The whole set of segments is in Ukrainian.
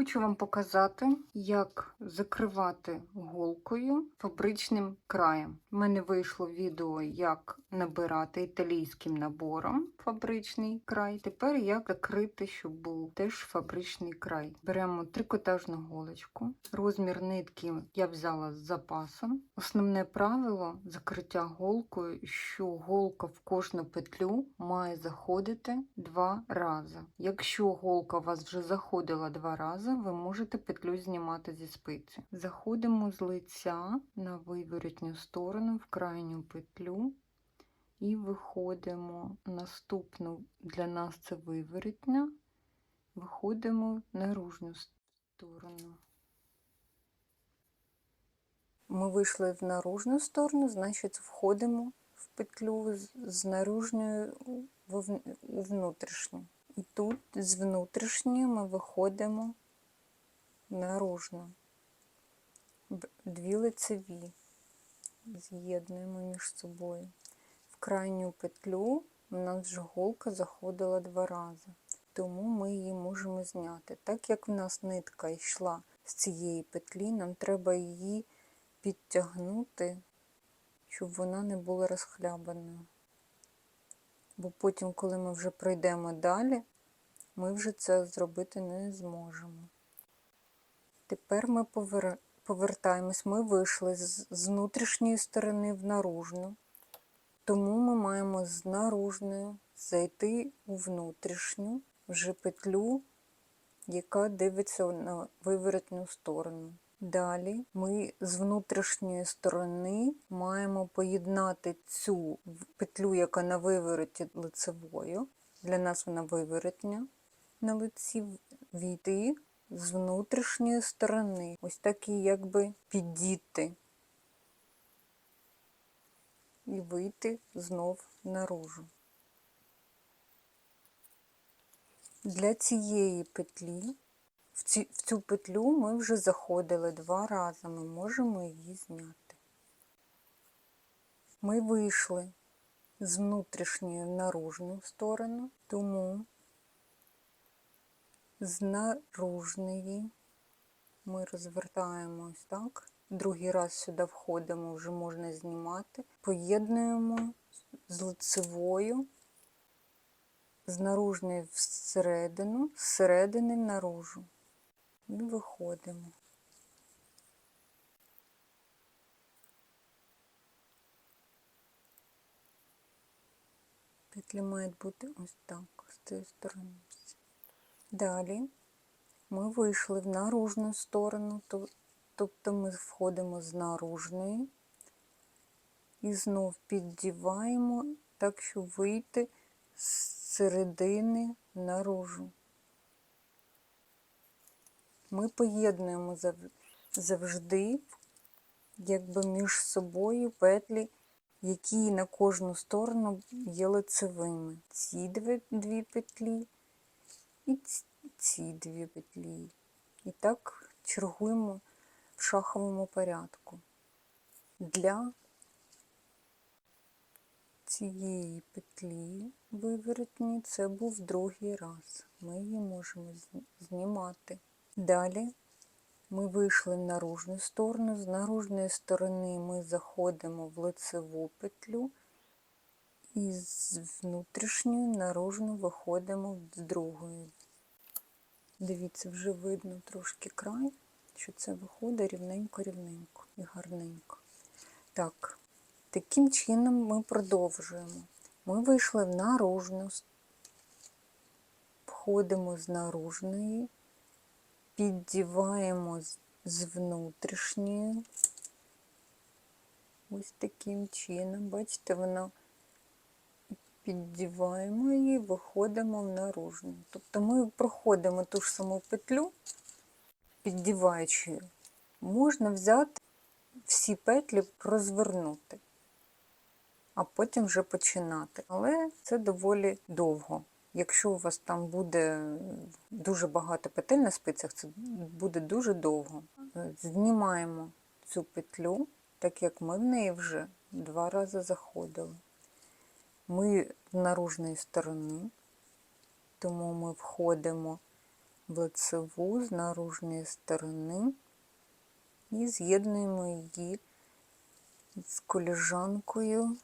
Хочу вам показати, як закривати голкою фабричним краєм. У мене вийшло відео, як набирати італійським набором фабричний край. Тепер як закрити, щоб був теж фабричний край. Беремо трикотажну голочку. Розмір нитки я взяла з запасом. Основне правило закриття голкою, що голка в кожну петлю має заходити два рази. Якщо голка у вас вже заходила два рази, ви можете петлю знімати зі спиці. Заходимо з лиця на виворотню сторону в крайню петлю і виходимо наступну для нас це виворотня, виходимо в наружну сторону. Ми вийшли в наружну сторону, значить входимо в петлю з наружньої у внутрішню. І тут з внутрішньої ми виходимо в наружну. Б- Дві лицеві з'єднуємо між собою. В крайню петлю у нас вже голка заходила два рази, тому ми її можемо зняти. Так як в нас нитка йшла з цієї петлі, нам треба її підтягнути, щоб вона не була розхлябаною. Бо потім, коли ми вже пройдемо далі, ми вже це зробити не зможемо. Тепер ми повер... повертаємось, ми вийшли з... з внутрішньої сторони в наружну, тому ми маємо з наружної зайти у внутрішню вже петлю, яка дивиться на виворотню сторону. Далі ми з внутрішньої сторони маємо поєднати цю петлю, яка на вивороті лицевою. Для нас вона виворотня на лиці війти з внутрішньої сторони. Ось такі якби піддіти. І вийти знов наружу. Для цієї петлі в, ці, в цю петлю ми вже заходили два рази, ми можемо її зняти. Ми вийшли з внутрішньої в наружну сторону, тому з наружної ми розвертаємо ось так. Другий раз сюди входимо, вже можна знімати. Поєднуємо з лицевою, з наружної всередину, з середини наружу. І виходимо. Петлі мають бути ось так, з цієї сторони. Далі ми вийшли в наружну сторону, тобто ми входимо з наружної і знов піддіваємо так, щоб вийти з середини наружу. Ми поєднуємо зав- завжди якби між собою петлі, які на кожну сторону є лицевими. Ці дві, дві петлі і ці дві петлі. І так чергуємо в шаховому порядку. Для цієї петлі виворотні це був другий раз. Ми її можемо знімати. Далі ми вийшли в наружну сторону. З наружної сторони ми заходимо в лицеву петлю і з внутрішньої наружну виходимо з другої. Дивіться, вже видно трошки край, що це виходить рівненько-рівненько і гарненько. Так, таким чином ми продовжуємо. Ми вийшли в наружну, входимо з наружної, піддіваємо з- внутрішньої. Ось таким чином. Бачите, вона піддіваємо її, виходимо в наружну. Тобто ми проходимо ту ж саму петлю, піддіваючи, можна взяти всі петлі розвернути, а потім вже починати. Але це доволі довго. Якщо у вас там буде дуже багато петель на спицях, це буде дуже довго. Знімаємо цю петлю, так як ми в неї вже два рази заходили. Ми з наружної сторони, тому ми входимо в лицеву з наружної сторони і з'єднуємо її з коліжанкою,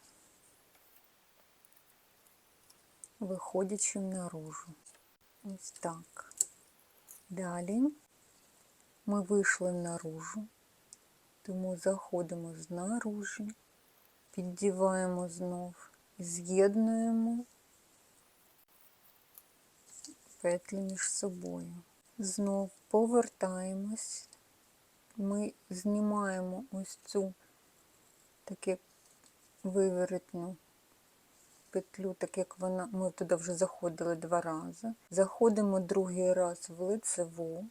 виходячи наружу. Ось так. Далі ми вийшли наружу, тому заходимо знаружі, піддіваємо знов, з'єднуємо петлі між собою. Знов повертаємось, ми знімаємо ось цю таке виворотну петлю, так як вона, ми туди вже заходили два рази. Заходимо другий раз в лицеву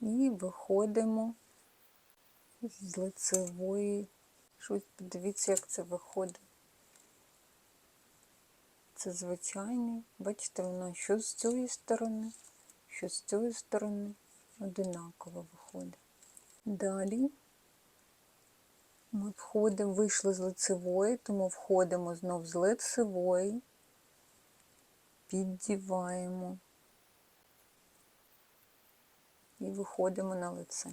і виходимо з лицевої. Щось подивіться, як це виходить. Це звичайний. Бачите, воно що з цієї сторони, що з цієї сторони одинаково виходить. Далі ми входимо, вийшли з лицевої, тому входимо знов з лицевої, піддіваємо і виходимо на лице.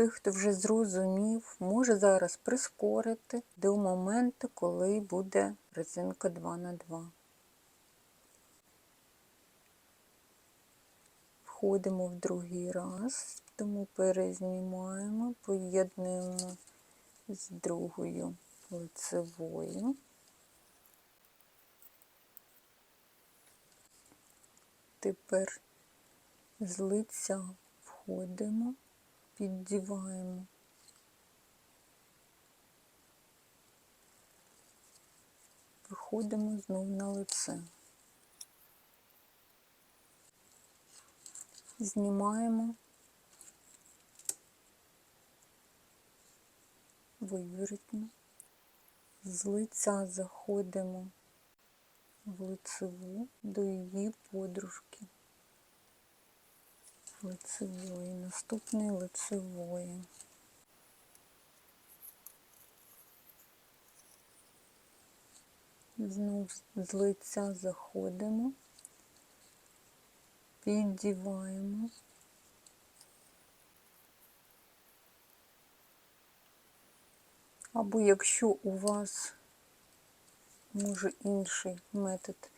Той, хто вже зрозумів, може зараз прискорити до моменту, коли буде резинка 2 на 2 Входимо в другий раз, тому перезнімаємо, поєднуємо з другою лицевою. Тепер з лиця входимо, піддіваємо. Виходимо знов на лице. Знімаємо виворотню, з лиця заходимо в лицеву до її подружки. Лицевої, наступної лицевої. Знов з лиця заходимо, піддіваємо. Або якщо у вас може інший метод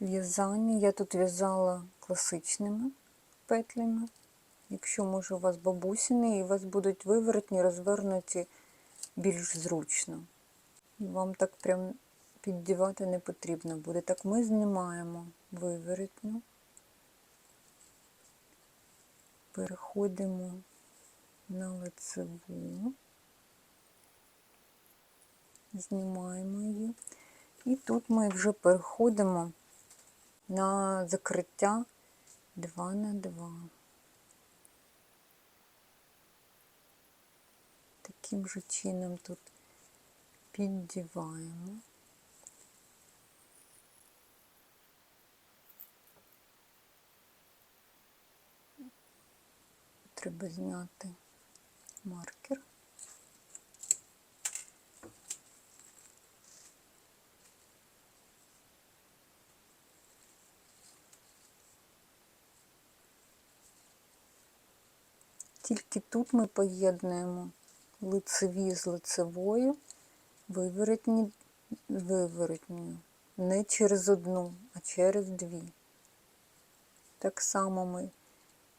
в'язання, я тут в'язала класичними петлями. Якщо, може, у вас бабусіни, і у вас будуть виворотні, розвернуті більш зручно. Вам так прям піддівати не потрібно буде. Так ми знімаємо виворотню, переходимо на лицеву, знімаємо її. І тут ми вже переходимо на закриття 2 на 2. Таким же чином тут піддіваємо. Треба зняти маркер. Тільки тут ми поєднуємо лицеві з лицевою, виворотні з виворотньою. Не через одну, а через дві. Так само ми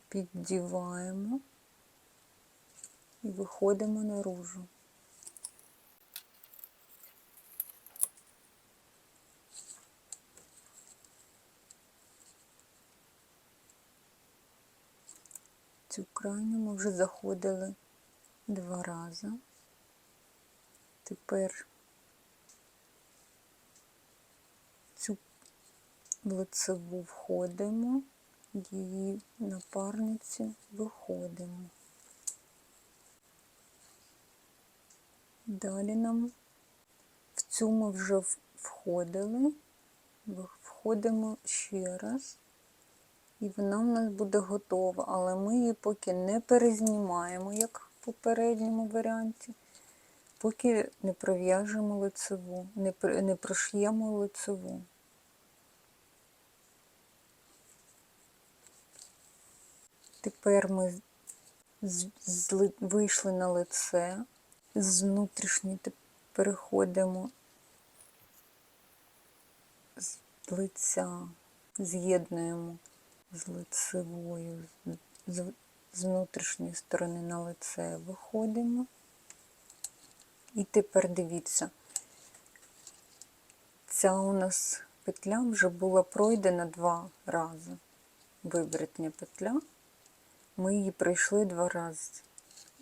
піддіваємо і виходимо наружу. Цю крайню ми вже заходили два рази. Тепер цю лицеву входимо, її напарниці виходимо. Далі нам в цю ми вже входили, входимо ще раз і вона в нас буде готова, але ми її поки не перезнімаємо, як в попередньому варіанті, поки не пров'яжемо лицеву, не, не прошиємо лицеву. Тепер ми з- з вийшли на лице, з внутрішньої переходимо з лиця, з'єднуємо з лицевою, з, внутрішньої сторони на лице виходимо. І тепер дивіться, ця у нас петля вже була пройдена два рази. Вибратня петля. Ми її пройшли два рази.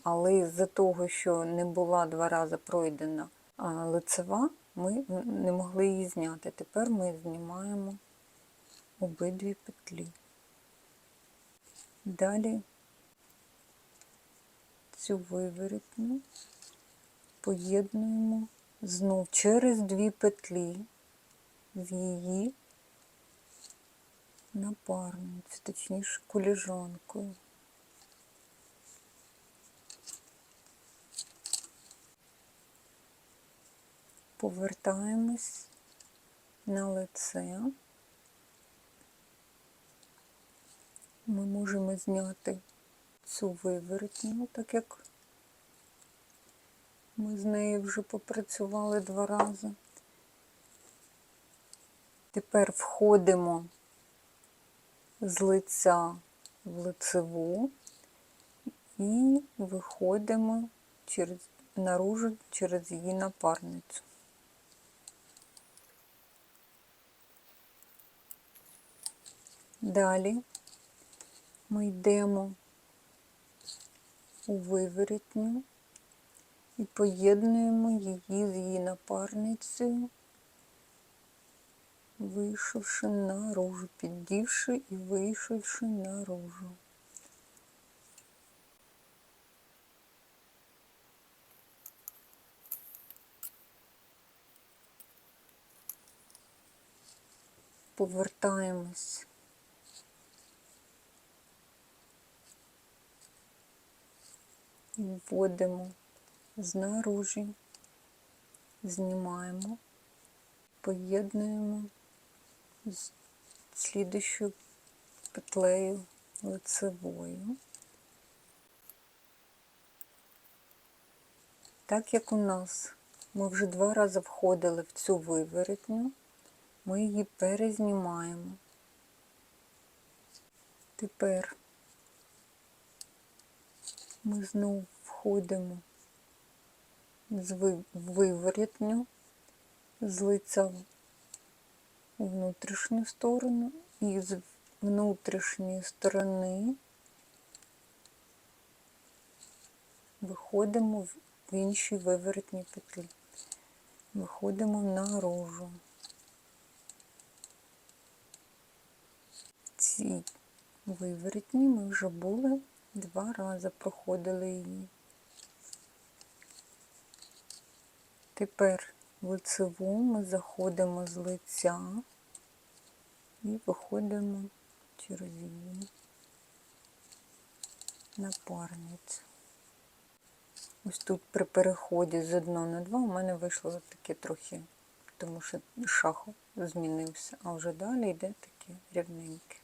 Але з-за того, що не була два рази пройдена лицева, ми не могли її зняти. Тепер ми знімаємо обидві петлі. Далі цю виворітну поєднуємо знов через дві петлі з її напарницю, точніше коліжанкою. Повертаємось на лице. Ми можемо зняти цю виворотню, так як ми з нею вже попрацювали два рази. Тепер входимо з лиця в лицеву і виходимо через, наружу через її напарницю. Далі ми йдемо у виворітню і поєднуємо її з її напарницею, вийшовши наружу, піддівши і вийшовши наружу. Повертаємось вводимо знаружі, знімаємо, поєднуємо з слідущою петлею лицевою. Так як у нас ми вже два рази входили в цю виворотню, ми її перезнімаємо. Тепер ми знову входимо з ви- виворітню, з лиця в внутрішню сторону і з внутрішньої сторони виходимо в в іншій виворотній петлі. Виходимо наружу. Ці виворотні ми вже були два рази проходили її. Тепер лицеву ми заходимо з лиця і виходимо через її напарницю. Ось тут при переході з 1 на 2 у мене вийшло таке трохи, тому що шах змінився, а вже далі йде таке рівненьке.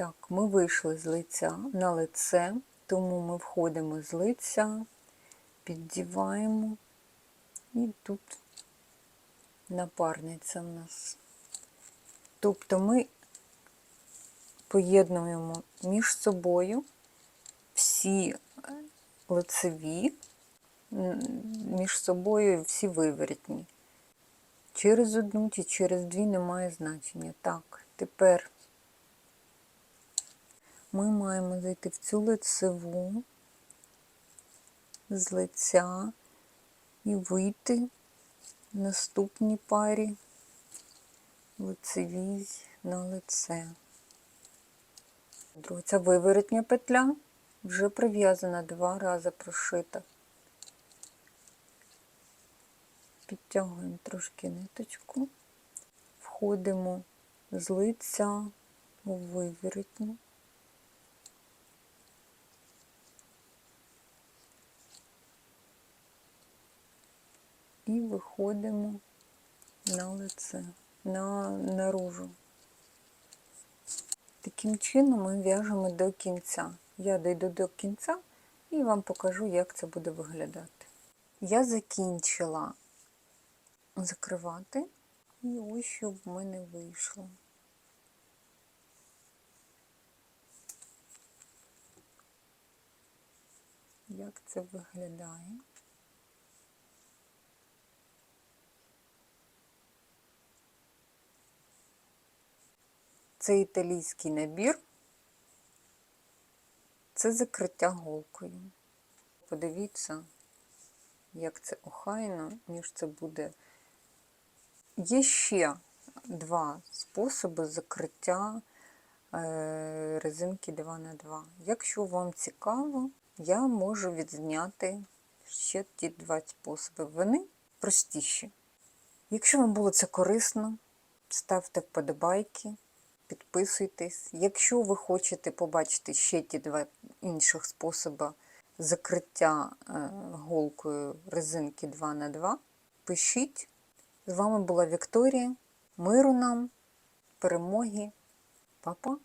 Так, ми вийшли з лиця на лице, тому ми входимо з лиця, піддіваємо, і тут напарниця в нас. Тобто ми поєднуємо між собою всі лицеві, між собою всі виворітні. Через одну чи через дві немає значення. Так, тепер ми маємо зайти в цю лицеву з лиця і вийти в наступній парі лицевій на лице. Друга, ця виворотня петля вже прив'язана два рази прошита. Підтягуємо трошки ниточку, входимо з лиця у виворотню. І виходимо на лице, на наружу. Таким чином ми в'яжемо до кінця. Я дійду до кінця і вам покажу, як це буде виглядати. Я закінчила закривати, і ось що в мене вийшло. Як це виглядає? Це італійський набір, це закриття голкою. Подивіться, як це охайно, ніж це буде. Є ще два способи закриття е, резинки 2х2. Якщо вам цікаво, я можу відзняти ще ті два способи. Вони простіші. Якщо вам було це корисно, ставте вподобайки, підписуйтесь. Якщо ви хочете побачити ще ті два інших способи закриття е, голкою резинки 2х2, пишіть. З вами була Вікторія. Миру нам, перемоги, Па-па!